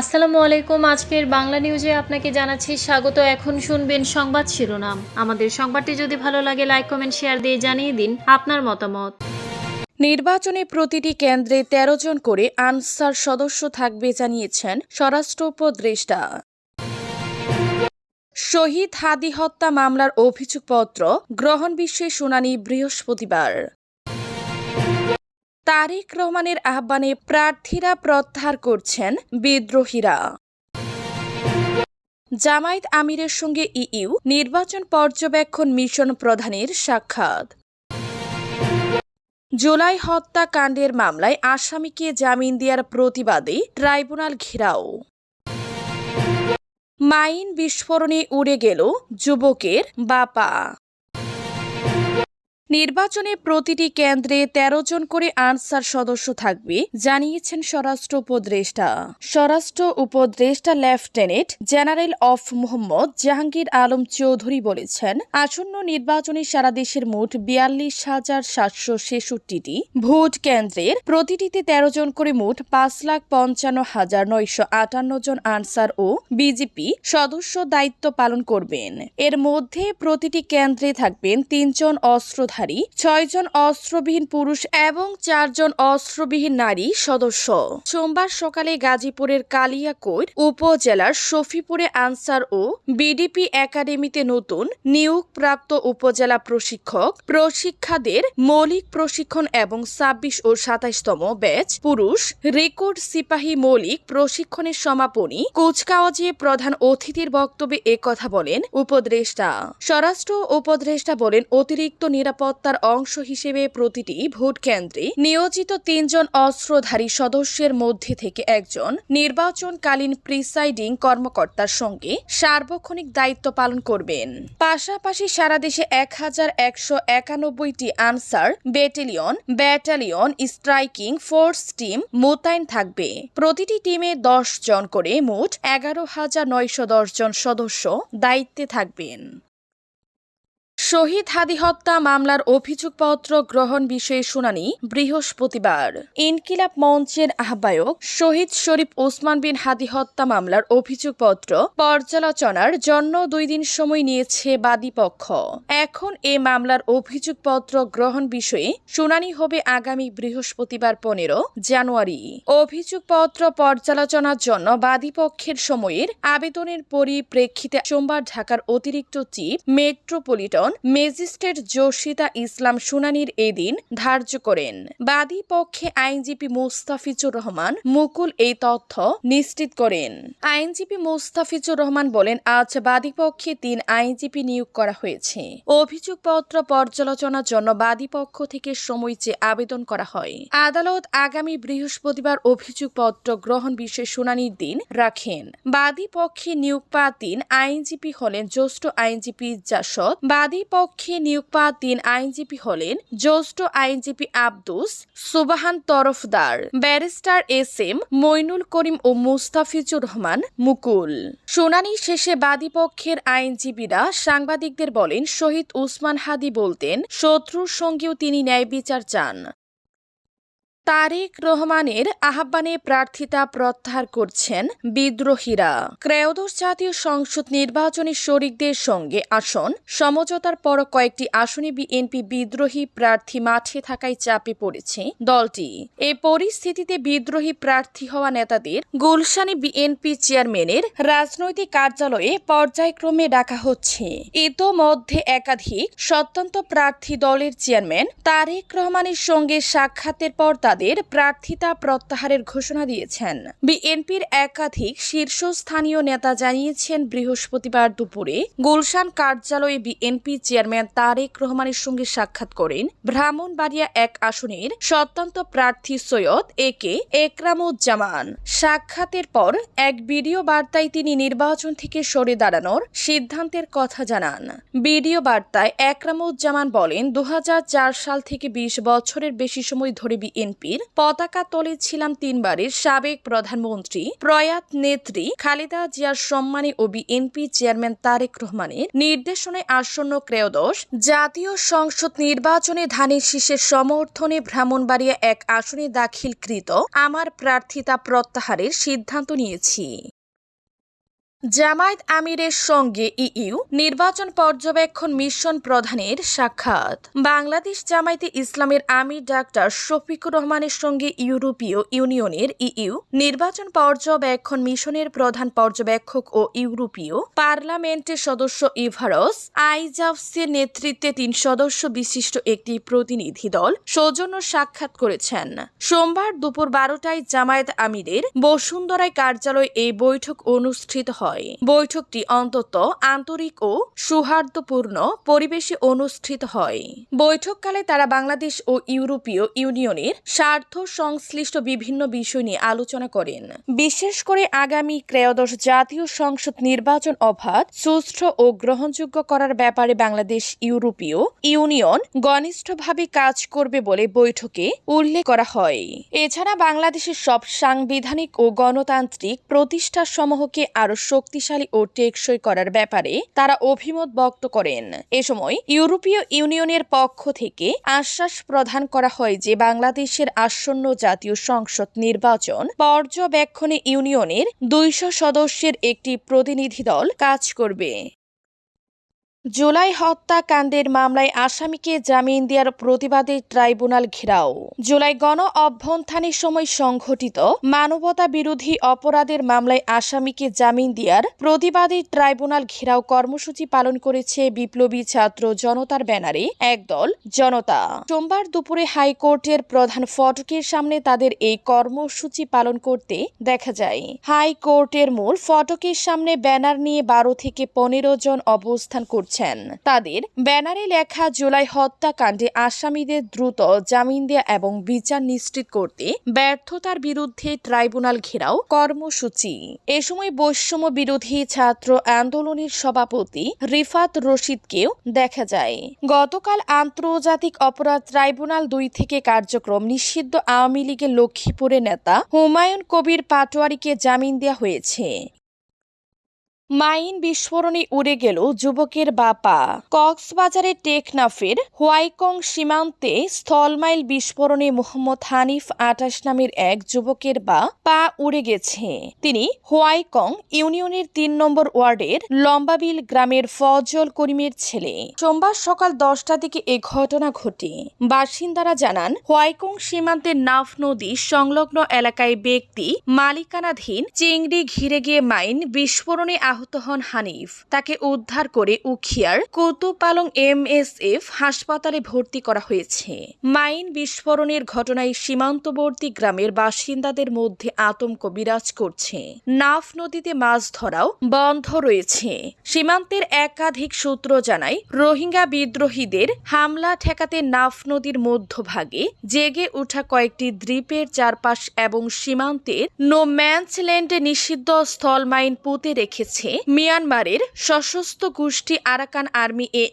আসসালামু আলাইকুম। আজকের বাংলা নিউজে আপনাকে জানাচ্ছি স্বাগত। এখন শুনবেন সংবাদ শিরোনাম। আমাদের সংবাদটি যদি ভালো লাগে, লাইক, কমেন্ট, শেয়ার দিয়ে জানিয়ে দিন আপনার মতামত। নির্বাচনে প্রতিটি কেন্দ্রে ১৩ জন করে আনসার সদস্য থাকবে জানিয়েছেন স্বরাষ্ট্র উপদেষ্টা। শহীদ হাদি হত্যা মামলার অভিযোগপত্র গ্রহণ বিষয়ে শুনানি বৃহস্পতিবার। তারেক রহমানের আহ্বানে প্রার্থীরা প্রত্যাহার করছেন বিদ্রোহীরা। জামায়াত আমিরের সঙ্গে ইইউ নির্বাচন পর্যবেক্ষণ মিশন প্রধানের সাক্ষাৎ। জুলাই হত্যাকাণ্ডের মামলায় আসামিকে জামিন দেওয়ার প্রতিবাদে ট্রাইব্যুনাল ঘেরাও। মাইন বিস্ফোরণে উড়ে গেল যুবকের বাপা। নির্বাচনে প্রতিটি কেন্দ্রে ১৩ জন করে আনসার সদস্য থাকবে, জানিয়েছেন স্বরাষ্ট্র উপদেষ্টা। স্বরাষ্ট্র উপদেষ্টা lieutenant general of Mohammad Jahangir Alam Chowdhury বলেছেন, আসন্ন নির্বাচনে সারা দেশের মোট বিয়াল্লিশ হাজার সাতশো ছেষট্টিটি ভোট কেন্দ্রের প্রতিটিতে ১৩ জন করে মোট পাঁচ লাখ পঞ্চান্ন হাজার নয়শো আটান্ন জন আনসার ও বিজেপি সদস্য দায়িত্ব পালন করবেন। এর মধ্যে প্রতিটি কেন্দ্রে থাকবেন তিনজন অস্ত্রধারী। ছয়জন অস্ত্রবিহীন পুরুষ এবং চারজন অস্ত্রবিহীন নারী সদস্য। সোমবার সকালে গাজীপুরের কালিয়াকৈর উপজেলার শফিপুরে আনসার ও বিডিপি একাডেমিতে নতুন নিয়োগপ্রাপ্ত উপজেলা প্রশিক্ষক, প্রশিক্ষাদের মৌলিক প্রশিক্ষণ এবং ছাব্বিশ ও সাতাইশতম ব্যাচ পুরুষ, রেকর্ড সিপাহী মৌলিক প্রশিক্ষণের সমাপনী কুচকাওয়াজে প্রধান অতিথির বক্তব্যে একথা বলেন উপদেষ্টা। স্বরাষ্ট্র উপদেষ্টা বলেন, অতিরিক্ত নিরাপত্তার অংশ হিসেবে প্রতিটি ভোট কেন্দ্রে নিয়োজিত তিনজন অস্ত্রধারী সদস্যের মধ্যে থেকে একজন নির্বাচনকালীন প্রিসাইডিং কর্মকর্তার সঙ্গে সার্বক্ষণিক দায়িত্ব পালন করবেন। পাশাপাশি সারা দেশে এক হাজার একশো একানব্বইটি Ansar battalion battalion, striking force team মোতায়েন থাকবে। প্রতিটি টিমে দশ জন করে মোট এগারো হাজার নয়শো দশ জন সদস্য দায়িত্বে থাকবেন। শহীদ হাদি হত্যা মামলার অভিযোগপত্র গ্রহণ বিষয়ে শুনানি বৃহস্পতিবার। ইনকিলাব মঞ্চের আহ্বায়ক শহীদ শরীফ ওসমান বিন হাদি হত্যা মামলার অভিযোগপত্র পর্যালোচনার জন্য দুই দিন সময় নিয়েছে বাদীপক্ষ এখন এ মামলার অভিযোগপত্র গ্রহণ বিষয়ে শুনানি হবে আগামী বৃহস্পতিবার পনেরো জানুয়ারি। অভিযোগপত্র পর্যালোচনার জন্য বাদীপক্ষের সময়ের আবেদনের পরিপ্রেক্ষিতে সোমবার ঢাকার অতিরিক্ত chief metropolitan magistrate Jasita Islam শুনানির এদিন ধার্য করেন, বাদী পক্ষে আইনজীবী মুস্তাফিজুর রহমান মুকুল এই তথ্য নিশ্চিত করেন। আইনজীবী মুস্তাফিজুর রহমান বলেন, আজ বাদী পক্ষে তিন আইনজীবী নিয়োগ করা হয়েছে। অভিযোগপত্র পর্যালোচনার জন্য বাদী পক্ষ থেকে সময় চেয়ে আবেদন করা হয়। আদালত আগামী বৃহস্পতিবার অভিযোগপত্র গ্রহণ বিষয়ে শুনানির দিন রাখেন। বাদী পক্ষে নিয়োগ পাওয়া তিন আইনজীবী হলেন জ্যেষ্ঠ আইনজীবী জাসদ, বাদী পক্ষে নিয়োগ পাওয়া তিন আইনজীবী হলেন জ্যেষ্ঠ আইনজীবী Abdus, Subahan Tarafdar, barrister S M, Moinul Karim ও মুস্তাফিজুর রহমান, মুকুল। শুনানি শেষে বাদী পক্ষের আইনজীবীরা সাংবাদিকদের বলেন, শহীদ উসমান হাদি বলতেন, শত্রুর সঙ্গেও তিনি ন্যায় বিচার চান। তারেক রহমানের আহ্বানে প্রার্থিতা প্রত্যাহার করছেন বিদ্রোহীরা। ক্রয়োদশ জাতীয় সংসদ নির্বাচনে শরিকদের সঙ্গে আসন, সমঝোতার পর কয়েকটি আসনে বিএনপি বিদ্রোহী প্রার্থী মাঠে থাকায় চাপে পড়েছে দলটি। এই পরিস্থিতিতে বিদ্রোহী প্রার্থী হওয়া নেতাদের গুলশানে বিএনপি চেয়ারম্যানের রাজনৈতিক কার্যালয়ে পর্যায়ক্রমে ডাকা হচ্ছে। ইতোমধ্যে একাধিক স্বতন্ত্র প্রার্থী দলের চেয়ারম্যান তারেক রহমানের সঙ্গে সাক্ষাতের পর তাদের প্রার্থিতা প্রত্যাহারের ঘোষণা দিয়েছেন। বিএনপির একাধিক শীর্ষস্থানীয় নেতা জানিয়েছেন, বৃহস্পতিবার দুপুরে গুলশান কার্যালয়ে বিএনপি চেয়ারম্যান তারেক রহমানের সঙ্গে সাক্ষাৎ করেন ব্রাহ্মণবাড়িয়া এক আসনের স্বতন্ত্র প্রার্থী সৈয়দ এ কে একরামুজ্জামান। সাক্ষাতের পর এক ভিডিও বার্তায় তিনি নির্বাচন থেকে সরে দাঁড়ানোর সিদ্ধান্তের কথা জানান। ভিডিও বার্তায় একরামুজ্জামান বলেন দু হাজার চার সাল থেকে বিশ বছরের বেশি সময় ধরে বিএনপি বিএনপির পতাকা তলে ছিলাম তিনবারের সাবেক প্রধানমন্ত্রী, প্রয়াত নেত্রী খালেদা জিয়ার সম্মানে ও বিএনপি চেয়ারম্যান তারেক রহমানের নির্দেশনায় আসন্ন ক্রেয়দশ জাতীয় সংসদ নির্বাচনে ধানের শীষের সমর্থনে ভ্রামণবাড়িয়া এক আসনে দাখিলকৃত আমার প্রার্থিতা প্রত্যাহারের সিদ্ধান্ত নিয়েছি। জামায়াত আমিরের সঙ্গে ইইউ নির্বাচন পর্যবেক্ষণ মিশন প্রধানের সাক্ষাৎ। বাংলাদেশ জামায়াতে ইসলামের আমির ডাক্তার শফিকুর রহমানের সঙ্গে ইউরোপীয় ইউনিয়নের ইইউ নির্বাচন পর্যবেক্ষণ মিশনের প্রধান পর্যবেক্ষক ও ইউরোপীয় পার্লামেন্টের সদস্য ইভারস আইজাফসের নেতৃত্বে তিন সদস্য বিশিষ্ট একটি প্রতিনিধি দল সৌজন্য সাক্ষাৎ করেছেন। সোমবার দুপুর বারোটায় জামায়াত আমিরের বসুন্ধরায় কার্যালয়ে এই বৈঠক অনুষ্ঠিত হয়। বৈঠকটি অন্তত আন্তরিক ও সৌহার্দ্যপূর্ণ পরিবেশে অনুষ্ঠিত হয়। বৈঠককালে তারা বাংলাদেশ ও ইউরোপীয় ইউনিয়নের স্বার্থ সংশ্লিষ্ট বিভিন্ন বিষয় নিয়ে আলোচনা করেন। বিশেষ করে আগামী ক্রয়োদশ জাতীয় সংসদ নির্বাচন অবাধ, সুষ্ঠু ও গ্রহণযোগ্য করার ব্যাপারে বাংলাদেশ ইউরোপীয় ইউনিয়ন ঘনিষ্ঠভাবে কাজ করবে বলে বৈঠকে উল্লেখ করা হয়। এছাড়া বাংলাদেশের সব সাংবিধানিক ও গণতান্ত্রিক প্রতিষ্ঠাসমূহকে আরও শক্তিশালী ও টেকসই করার ব্যাপারে তারা অভিমত ব্যক্ত করেন। এ সময় ইউরোপীয় ইউনিয়নের পক্ষ থেকে আশ্বাস প্রদান করা হয় যে বাংলাদেশের আসন্ন জাতীয় সংসদ নির্বাচন পর্যবেক্ষণে ইউনিয়নের দুইশো সদস্যের একটি প্রতিনিধি দল কাজ করবে। জুলাই হত্যাকাণ্ডের মামলায় আসামিকে জামিন দেওয়ার প্রতিবাদে ট্রাইব্যুনাল ঘেরাও। জুলাই গণ অভ্যন্থানের সময় সংঘটিত মানবতা বিরোধী অপরাধের মামলায় আসামিকে জামিন দেওয়ার প্রতিবাদে ট্রাইব্যুনাল ঘেরাও কর্মসূচি পালন করেছে বিপ্লবী ছাত্র জনতার ব্যানারে একদল জনতা। সোমবার দুপুরে হাইকোর্টের প্রধান ফটকের সামনে তাদের এই কর্মসূচি পালন করতে দেখা যায়। হাইকোর্টের মূল ফটকের সামনে ব্যানার নিয়ে বারো থেকে পনেরো জন অবস্থান করছেন। তাদের ব্যানারে লেখা, জুলাই হত্যাকাণ্ডে আসামিদের দ্রুত জামিন দেয়া এবং বিচার নিশ্চিত করতে ব্যর্থতার বিরুদ্ধে ট্রাইব্যুনাল ঘেরাও কর্মসূচি। এ সময় বৈষম্য বিরোধী ছাত্র আন্দোলনের সভাপতি রিফাত রশিদকেও দেখা যায়। গতকাল আন্তর্জাতিক অপরাধ ট্রাইব্যুনাল দুই থেকে কার্যক্রম নিষিদ্ধ আওয়ামী লীগের লক্ষ্মীপুরের নেতা হুমায়ুন কবির পাটোয়ারিকে জামিন দেওয়া হয়েছে। মাইন বিস্ফোরণে উড়ে গেল যুবকের বাপা। কক্সবাজারের টেকনাফের হোয়াইকং সীমান্তে স্থলমাইল বিস্ফোরণে মোহাম্মদ হানিফ আটাশ নামের এক যুবকের বা, পা উড়ে গেছে। তিনি হোয়াইকং ইউনিয়নের তিন নম্বর ওয়ার্ডের লম্বাবিল গ্রামের ফজল করিমের ছেলে। সোমবার সকাল দশটা দিকে এ ঘটনা ঘটে। বাসিন্দারা জানান, হোয়াইকং সীমান্তের নাফ নদী সংলগ্ন এলাকায় ব্যক্তি মালিকানাধীন চিংড়ি ঘিরে গিয়ে মাইন বিস্ফোরণে আহত হন হানিফ। তাকে উদ্ধার করে উখিয়ার কৌতুপালং এমএসএফ হাসপাতালে ভর্তি করা হয়েছে। মাইন বিস্ফোরণের ঘটনায় সীমান্তবর্তী গ্রামের বাসিন্দাদের মধ্যে আতঙ্ক বিরাজ করছে। নাফ নদীতে মাছ ধরাও বন্ধ রয়েছে। সীমান্তের একাধিক সূত্র জানায়, রোহিঙ্গা বিদ্রোহীদের হামলা ঠেকাতে নাফ নদীর মধ্যভাগে জেগে ওঠা কয়েকটি দ্বীপের চারপাশ এবং সীমান্তের নো ম্যান্সল্যান্ডে নিষিদ্ধ স্থল মাইন পুঁতে রেখেছে। মিয়ানমারের সশস্ত্র গোষ্ঠী আরাকান আর্মি এ।